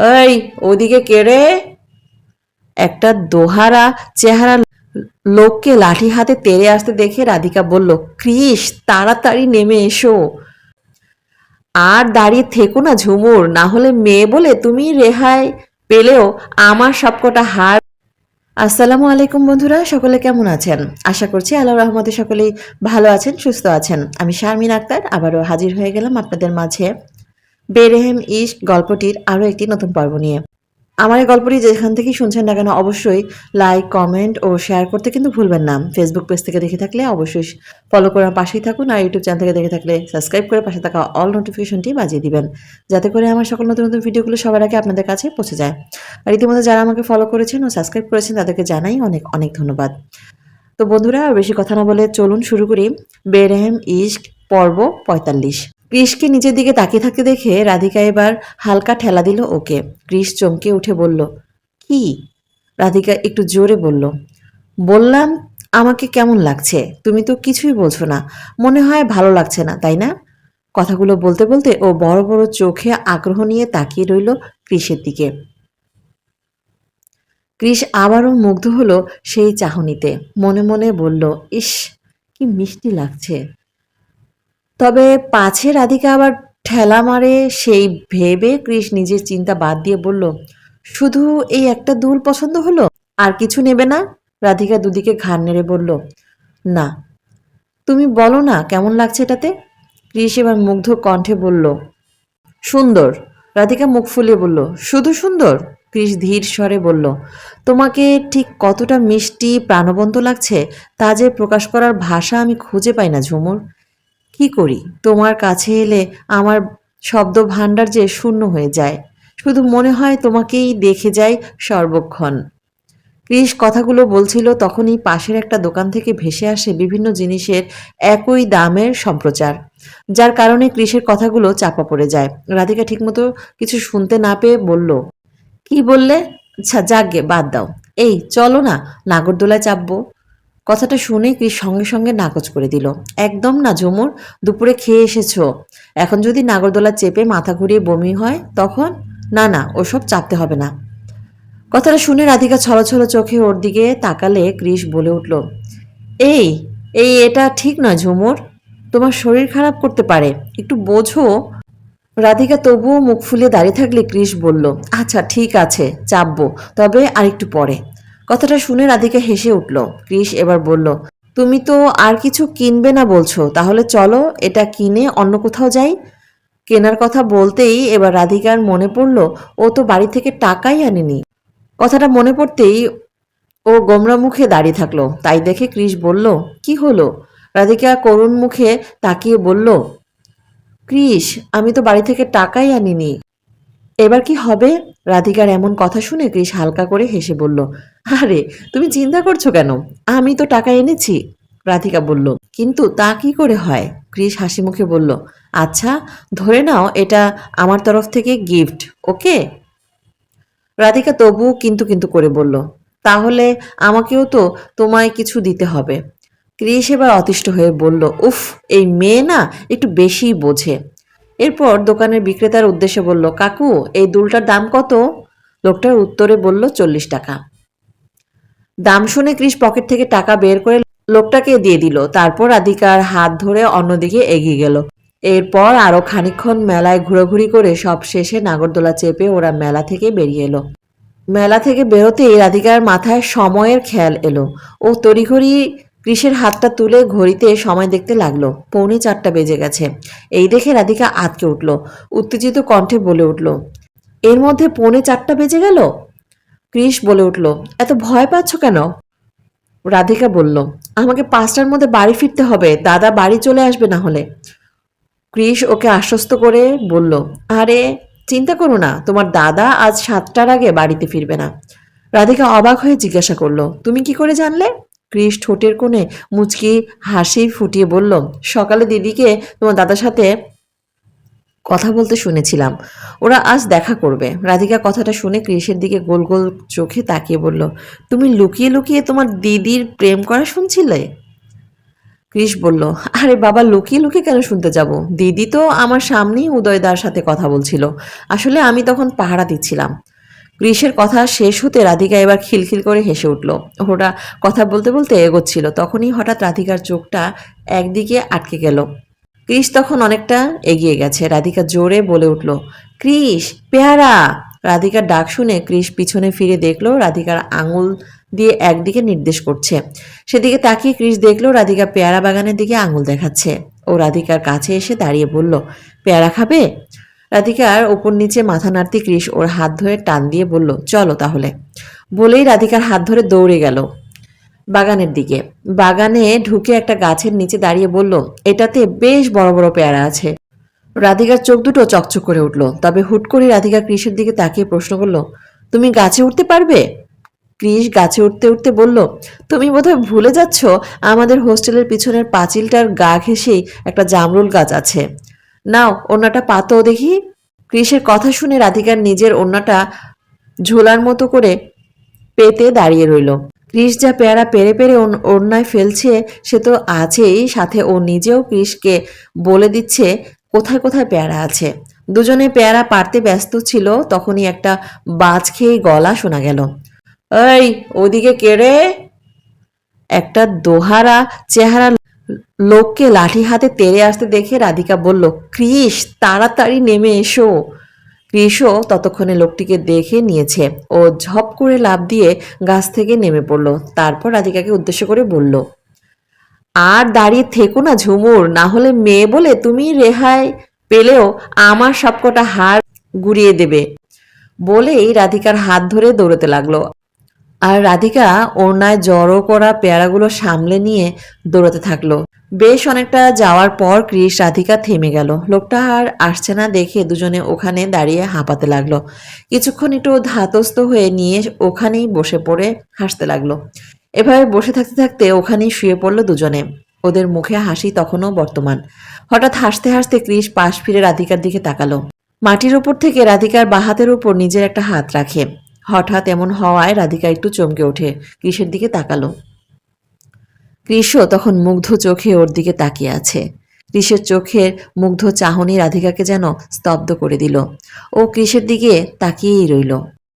এই, ওদিকে কেড়ে একটা দোহারা চেহারা লোককে লাঠি হাতে তেড়ে আসতে দেখে রাধিকা বলল ক্রিস তাড়াতাড়ি নেমে এসো। আর দাঁড়িয়ে থেকো না ঝুমুর, না হলে মেয়ে বলে তুমি রেহাই পেলেও আমার সবকটা হার আসসালামু আলাইকুম বন্ধুরা, সকলে কেমন আছেন? আশা করছি আল্লাহ রহমতে সকলেই ভালো আছেন, সুস্থ আছেন। আমি শারমিন আক্তার, আবারও হাজির হয়ে গেলাম আপনাদের মাঝে। বেরেহেম ইস্ক গল্পটির আরও একটি নতুন পর্ব নিয়ে। আমার এই গল্পটি যেখান থেকেই শুনছেন না কেন, অবশ্যই লাইক কমেন্ট ও শেয়ার করতে কিন্তু ভুলবেন না। ফেসবুক পেজ থেকে দেখে থাকলে অবশ্যই ফলো করে আমার পাশেই থাকুন আর ইউটিউব চ্যানেল থেকে দেখে থাকলে সাবস্ক্রাইব করে পাশে থাকা অল নোটিফিকেশনটি বাজিয়ে দিবেন, যাতে করে আমার সকল নতুন নতুন ভিডিওগুলো সবার আগে আপনাদের কাছে পৌঁছে যায়। আর ইতিমধ্যে যারা আমাকে ফলো করেছেন ও সাবস্ক্রাইব করেছেন, তাদেরকে জানাই অনেক অনেক ধন্যবাদ। তো বন্ধুরা বেশি কথা না বলে চলুন শুরু করি। বেরহেম ইস্ক পর্ব পঁয়তাল্লিশ। ক্রিসকে নিজের দিকে তাকিয়ে থাকতে দেখে রাধিকা এবার হালকা ঠেলা দিল ওকে। ক্রিস চমকে উঠে বলল, কি? রাধিকা একটু জোরে বলল, বললাম আমাকে কেমন লাগছে? তুমি তো কিছুই বলছো না। মনে হয় ভালো লাগছে না, তাই না? কথাগুলো বলতে বলতে ও বড় বড় চোখে আগ্রহ নিয়ে তাকিয়ে রইল ক্রিসের দিকে। কৃষ আবারও মুগ্ধ হলো সেই চাহনিতে। মনে মনে বলল, ইস, কি মিষ্টি লাগছে। তবে পাছে রাধিকা আবার ঠেলা মারে সেই ভেবে ক্রিস নিজের চিন্তা বাদ দিয়ে বলল, শুধু এই একটা দুল পছন্দ হলো? আর কিছু নেবে না? রাধিকা দুদিকে ঘাড় নেড়ে বলল, না। তুমি বলো না, কেমন লাগছে এটাতে? ক্রিস এবার মুগ্ধ কণ্ঠে বলল, সুন্দর। রাধিকা মুখ ফুলিয়ে বলল, শুধু সুন্দর? ক্রিস ধীর স্বরে বলল, তোমাকে ঠিক কতটা মিষ্টি, প্রাণবন্ত লাগছে, তা যে প্রকাশ করার ভাষা আমি খুঁজে পাই না ঝুমুর। কি করি? তোমার কাছে এলে আমার শব্দ ভাণ্ডার যে শূন্য হয়ে যায়। শুধু মনে হয় তোমাকেই দেখে যাই সর্বক্ষণ। ক্রিস কথাগুলো বলছিল তখনই পাশের একটা দোকান থেকে ভেসে আসে বিভিন্ন জিনিসের একই দামের সম্প্রচার। যার কারণে ক্রিসের কথাগুলো চাপা পড়ে যায়। রাধিকা ঠিকমতো কিছু শুনতে না পেয়ে বলল, কি বললে? আচ্ছা যাকগে বাদ দাও। এই, চলো না, নাগরদোলায় চাপবো। কথাটা শুনে ক্রিস সঙ্গে সঙ্গে নাকচ করে দিল। একদম না ঝুমুর দুপুরে খেয়ে এসেছ। এখন যদি নাগরদোলা চেপে মাথা ঘুরিয়ে বমি হয়, তখন? না না, ওসব চাপতে হবে না। কথাটা শুনে রাধিকা ছলো ছলো চোখে ওর দিকে তাকালে ক্রিস বলে উঠল, এই এই, এটা ঠিক নয় ঝুমুর তোমার শরীর খারাপ করতে পারে। একটু বোঝো। রাধিকা তবুও মুখ ফুলিয়ে দাঁড়িয়ে থাকলে ক্রিস বলল আচ্ছা ঠিক আছে, চাপবো। তবে আরেকটু পরে। কথাটা শুনে রাধিকা হেসে উঠল। ক্রিস এবার বলল, তুমি তো আর কিছু কিনবে না বলছো, তাহলে চলো এটা কিনে অন্য কোথাও যাই। কেনার কথা বলতেই এবার রাধিকার মনে পড়ল, ও তো বাড়ি থেকে টাকাই আনেনি। কথাটা মনে পড়তেই ও গোমরা মুখে দাঁড়িয়ে থাকল। তাই দেখে ক্রিস বলল, কি হলো? রাধিকা করুণ মুখে তাকিয়ে বলল ক্রিস আমি তো বাড়ি থেকে টাকাই আনিনি। এবার কি হবে? রাধিকার এমন কথা শুনে ক্রিস হালকা করে হেসে বলল, আরে, তুমি চিন্তা করছ কেন? আমি তো টাকা এনেছি। রাধিকা বলল, কিন্তু তা কি করে হয়? ক্রিস হাসি মুখে বলল আচ্ছা ধরে নাও, এটা আমার তরফ থেকে গিফট ওকে রাধিকা তবু কিন্তু কিন্তু করে বলল, তাহলে আমাকেও তো তোমায় কিছু দিতে হবে। ক্রিস এবার অতিষ্ঠ হয়ে বলল, উফ, এই মেয়ে না একটু বেশিই বোঝে। এরপর দোকানের বিক্রেতার উদ্দেশ্যে বলল, কাকু, এই দুলটার দাম কত? লোকটার উত্তরে বলল, চল্লিশ টাকা। দাম শুনে ক্রিস পকেট থেকে টাকা বের করে লোকটাকে দিয়ে দিল। তারপর রাধিকার হাত ধরে অন্যদিকে এগিয়ে গেল। এরপর আরও খানিকক্ষণ মেলায় ঘোরাঘুরি করে সব শেষে নাগরদোলা চেপে ওরা মেলা থেকে বেরিয়ে এলো। মেলা থেকে বেরোতেই রাধিকার মাথায় সময়ের খেয়াল এলো। ও তড়িঘড়ি কৃষের হাতটা তুলে ঘড়িতে সময় দেখতে লাগল। পৌনে চারটা বেজে গেছে। এই দেখে রাধিকা আটকে উঠল। উত্তেজিত কণ্ঠে বলে উঠল, এর মধ্যে পৌনে চারটা বেজে গেল? কৃষ বলে উঠল, এত ভয় পাচ্ছ কেন? রাধিকা বলল, আমাকে পাঁচটার মধ্যে বাড়ি ফিরতে হবে। দাদা বাড়ি চলে আসবে না হলে। কৃষ ওকে আশ্বস্ত করে বলল, আরে, চিন্তা করো না, তোমার দাদা আজ সাতটার আগে বাড়িতে ফিরবে না। রাধিকা অবাক হয়ে জিজ্ঞাসা করল, তুমি কি করে জানলে? কৃষ ঠোঁটের কোণে মুচকি হাসি ফুটিয়ে বলল, সকালে দিদিকে তোমার দাদার সাথে কথা বলতে শুনেছিলাম। ওরা আজ দেখা করবে। রাধিকা কথাটা শুনে কৃষের দিকে গোল গোল চোখে তাকিয়ে বলল, তুমি লুকিয়ে লুকিয়ে তোমার দিদির প্রেম করা শুনছিলে? কৃষ বলল, আরে বাবা, লুকিয়ে লুকিয়ে কেন শুনতে যাব? দিদি তো আমার সামনেই উদয়দার সাথে কথা বলছিল। আসলে আমি তখন পাহারা দিচ্ছিলাম। কৃষের কথা শেষ হতে রাধিকা এবার খিলখিল করে হেসে উঠল। ওরা কথা বলতে বলতে এগোচ্ছিল। তখনই হঠাৎ রাধিকার চোখটা একদিকে আটকে গেল। কৃষ তখন অনেকটা এগিয়ে গেছে। রাধিকা জোরে বলে উঠল কৃষ পেয়ারা! রাধিকার ডাক শুনে কৃষ পিছনে ফিরে দেখল রাধিকার আঙুল দিয়ে একদিকে নির্দেশ করছে। সেদিকে তাকিয়ে কৃষ দেখল রাধিকা পেয়ারা বাগানের দিকে আঙুল দেখাচ্ছে। ও রাধিকার কাছে এসে দাঁড়িয়ে বলল, পেয়ারা খাবে? রাধিকার ওপর নিচে মাথা নাড়তে কৃষ ওর হাত ধরে টান দিয়ে বলল, চলো তাহলে। বলেই রাধিকার হাত ধরে দৌড়ে গেল বাগানের দিকে। বাগানে ঢুকে একটা গাছের নিচে দাঁড়িয়ে বলল, এটাতে বেশ বড় বড় পেয়ারা আছে। রাধিকার চোখ দুটো চকচক করে উঠল, তবে হুট করে রাধিকা কৃষের দিকে তাকিয়ে প্রশ্ন করল, তুমি গাছে উঠতে পারবে? কৃষ গাছে উঠতে উঠতে বলল, তুমি বোধহয় ভুলে যাচ্ছ, আমাদের হোস্টেলের পিছনের পাঁচিলটার গা ঘেঁষেই একটা জামরুল গাছ আছে। নাও ওনাটা পাতো দেখি। কৃষের কথা শুনে রাধিকার নিজের ওন্নাটা ঝোলার মতো করে পেতে দাঁড়িয়ে রইল। কৃষ যা পেয়ারা পেরে পেরে ওড়নায় ফেলছে, সে তো আছেই সাথে। ও নিজেও কৃষকে বলে দিচ্ছে, কোথায় কোথায় পেয়ারা আছে? দুজনে পেয়ারা পারতে ব্যস্ত ছিল, তখনই একটা বাজ খেয়ে গলা শোনা গেল। এই ওদিকে কেড়ে একটা দোহারা চেহারা লোককে লাঠি হাতে তেড়ে আসতে দেখে রাধিকা বলল, কৃষ, তাড়াতাড়ি নেমে এসো। কৃষও ততক্ষণে লোকটিকে দেখে নিয়েছে ও ঝপ করে লাফ দিয়ে গাছ থেকে নেমে পড়ল। তারপর রাধিকাকে উদ্দেশ্য করে বলল, আর দাঁড়িয়ে থেকো না ঝুমুর, না হলে মেয়ে বলে তুমি রেহাই পেলেও আমার সবকটা হাড় গুড়িয়ে দেবে। বলেই রাধিকার হাত ধরে দৌড়তে লাগল। আর রাধিকা ওড়নায় জড়ো করা পেয়ারাগুলো সামলে নিয়ে দৌড়াতে থাকল। বেশ অনেকটা যাওয়ার পর ক্রিস রাধিকা থেমে গেল। লোকটা আর আসছে না দেখে দুজনে ওখানে দাঁড়িয়ে হাঁপাতে লাগল। কিছুক্ষণ একটু ধাতস্থ হয়ে নিয়ে ওখানেই বসে পড়ে হাসতে লাগল। এভাবে বসে থাকতে থাকতে ওখানেই শুয়ে পড়ল দুজনে। ওদের মুখে হাসি তখনও বর্তমান। হঠাৎ হাসতে হাসতে ক্রিস পাশ ফিরে রাধিকার দিকে তাকালো। মাটির ওপর থেকে রাধিকার বাহাতের উপর নিজের একটা হাত রাখে। হঠাৎ এমন হওয়ায় রাধিকা একটু চমকে ওঠে। কৃষের দিকে তাকালো। কৃষ তখন মুগ্ধ চোখে ওর দিকে তাকিয়ে আছে। কৃষের চোখের মুগ্ধ চাহনি রাধিকাকে যেন স্তব্ধ করে দিল। ও কৃষের দিকে তাকিয়েই রইল।